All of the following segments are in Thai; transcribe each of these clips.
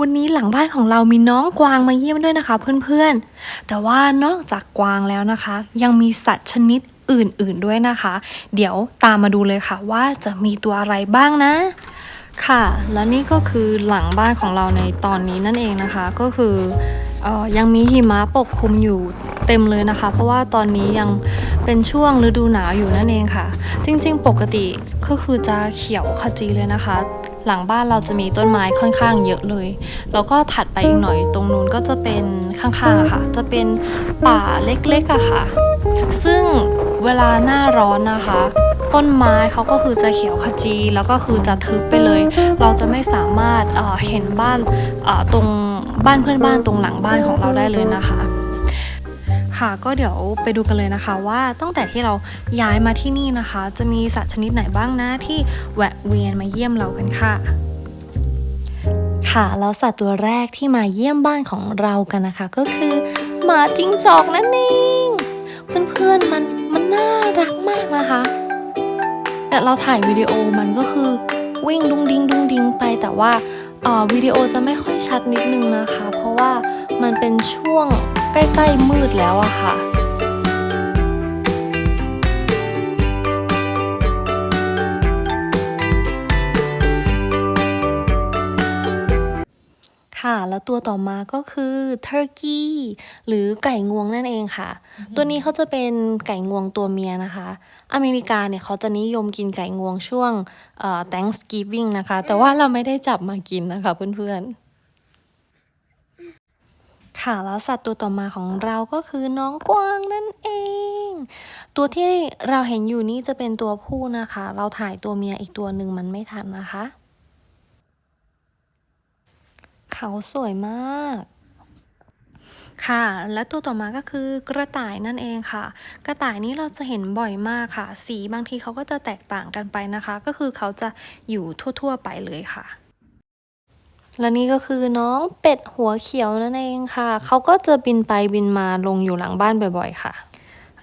วันนี้หลังบ้านของเรามีน้องกวางมาเยี่ยมด้วยนะคะเพื่อนๆ แต่ว่านอกจากกวางแล้วนะคะ ยังมีสัตว์ชนิดอื่นๆด้วยนะคะ เดี๋ยวตามมาดูเลยค่ะว่าจะมีตัวอะไรบ้างนะ ค่ะ และนี่ก็คือหลังบ้านของเราในตอนนี้นั่นเองนะคะ ก็คือออยังมีหิมะปกคลุมอยู่เต็มเลยนะคะ เพราะว่าตอนนี้ยังเป็นช่วงฤดูหนาวอยู่นั่นเองค่ะ จริงๆ ปกติก็คือจะเขียวขจีเลยนะคะ หลังบ้านเราจะมีต้นไม้ค่อนข้างเยอะเลย แล้วก็ถัดไปอีกหน่อยตรงนู้นก็จะเป็นข้างๆอะค่ะ จะเป็นป่าเล็กๆอะค่ะ ซึ่งเวลาหน้าร้อนนะคะ ต้นไม้เขาก็คือจะเขียวขจี แล้วก็คือจะทึบไปเลย เราจะไม่สามารถเเห็นบ้านตรงบ้านเพื่อนบ้านตรงหลังบ้านของเราได้เลยนะคะ ค่ะ ก็เดี๋ยวไปดูกันเลยนะคะว่าตั้งแต่ที่เราย้ายมาที่นี่นะคะ จะมีสัตว์ชนิดไหนบ้างนะที่แวะเวียนมาเยี่ยมเรากันค่ะค่ะแล้วสัตว์ตัวแรกที่มาเยี่ยมบ้านของเรากันนะคะ ก็คือหมาจิ้งจอกนั่นเองเพื่อนๆมันมันน่ารักมากนะคะแต่เราถ่ายวิดีโอมันก็คือวิ่งดุงดิงดุงดิงไปแต่ว่าออวิดีโอจะไม่ค่อยชัดนิดนึงนะคะ เพราะว่ามันเป็นช่วง ใกล้ ๆ มืดแล้วอะค่ะค่ะแล้วตัวต่อมาก็คือ turkey หรือไก่งวงนั่นเองค่ะ ตัวนี้เขาจะเป็นไก่งวงตัวเมียนะคะ อเมริกาเนี่ยเขาจะนิยมกินไก่งวงช่วงเอ่อ Thanksgiving นะคะ แต่ว่าเราไม่ได้จับมากินนะคะเพื่อนๆ ค่ะแล้วสัตว์ตัวต่อมาของเราก็คือน้องกวางนั่นเอง ตัวที่เราเห็นอยู่นี่จะเป็นตัวผู้นะคะ เราถ่ายตัวเมียอีกตัวหนึ่งมันไม่ทันนะคะ เขาสวยมากค่ะ และตัวต่อมาก็คือกระต่ายนั่นเองค่ะ กระต่ายนี้เราจะเห็นบ่อยมากค่ะ สีบางทีเขาก็จะแตกต่างกันไปนะคะ ก็คือเขาจะอยู่ทั่ว ๆ ไปเลยค่ะ และนี่ก็คือน้องเป็ดหัวเขียวนั่นเองค่ะ เขาก็จะบินไปบินมาลงอยู่หลังบ้านบ่อยๆ ค่ะ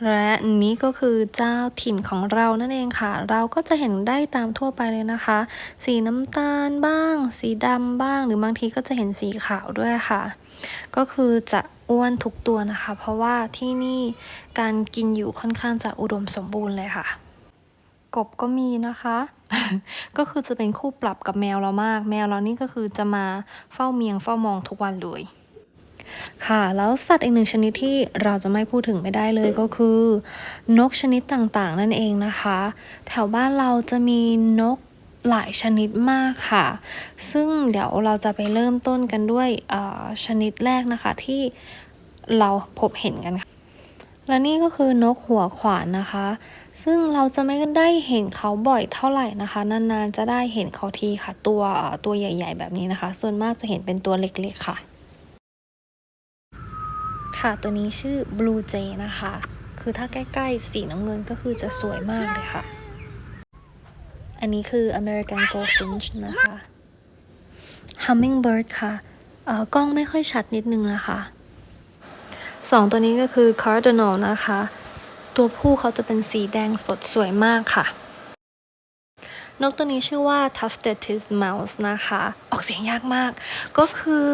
และนี้ก็คือเจ้าถิ่นของเรานั่นเองค่ะ เราก็จะเห็นได้ตามทั่วไปเลยนะคะ สีน้ำตาลบ้าง สีดำบ้าง หรือบางทีก็จะเห็นสีขาวด้วยค่ะ ก็คือจะอ้วนทุกตัวนะคะ เพราะว่าที่นี่การกินอยู่ค่อนข้างจะอุดมสมบูรณ์เลยค่ะ กบก็มีนะคะ ก็คือจะเป็นคู่ปรับกับแมวเรามาก แมวเรานี่ก็คือจะมาเฝ้าเมียงเฝ้ามองทุกวันเลย ค่ะ แล้วสัตว์อีกหนึ่งชนิดที่เราจะไม่พูดถึงไม่ได้เลยก็คือ นกชนิดต่างๆ นั่นเองนะคะ แถวบ้านเราจะมีนกหลายชนิดมากค่ะ ซึ่งเดี๋ยวเราจะไปเริ่มต้นกันด้วยชนิดแรกนะคะที่เราพบเห็นกันค่ะ และนี่ก็คือนกหัวขวานนะคะ ซึ่งเราจะไม่ได้เห็นเขาบ่อยเท่าไหร่นะคะ นานๆจะได้เห็นเขาทีค่ะ ตัวตัวใหญ่ ๆ แบบนี้นะคะ ส่วนมากจะเห็นเป็นตัวเล็กๆค่ะ ค่ะตัวนี้ชื่อ Blue Jay นะคะ คือถ้าใกล้ๆสีน้ำเงินก็คือจะสวยมากเลยค่ะ อันนี้คือ American Goldfinch นะคะ Hummingbird ค่ะเอ่อกล้องไม่ค่อยชัดนิดนึงนะคะ สองตัวนี้ก็คือ Cardinal นะคะ ตัวผู้เขาจะเป็นสีแดงสดสวยมากค่ะ นกตัวนี้ชื่อว่า tufted t i s mouse นะคะ ออกเสียงยากมาก ก็คือ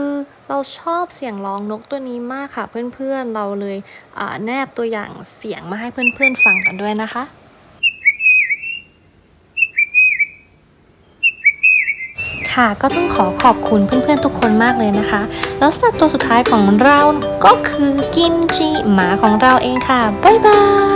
เราชอบเสียงร้องนกตัวนี้มากค่ะ เพื่อนๆ เราเลยอ่าแนบตัวอย่างเสียงมาให้เพื่อนๆ ฟังกันด้วยนะคะ ค่ะ ก็ต้องขอขอบคุณเพื่อนๆทุกคนมากเลยนะคะ แล้วสัตว์ตัวสุดท้ายของเราก็คือกิมจิหมาของเราเองค่ะ บ๊ายบาย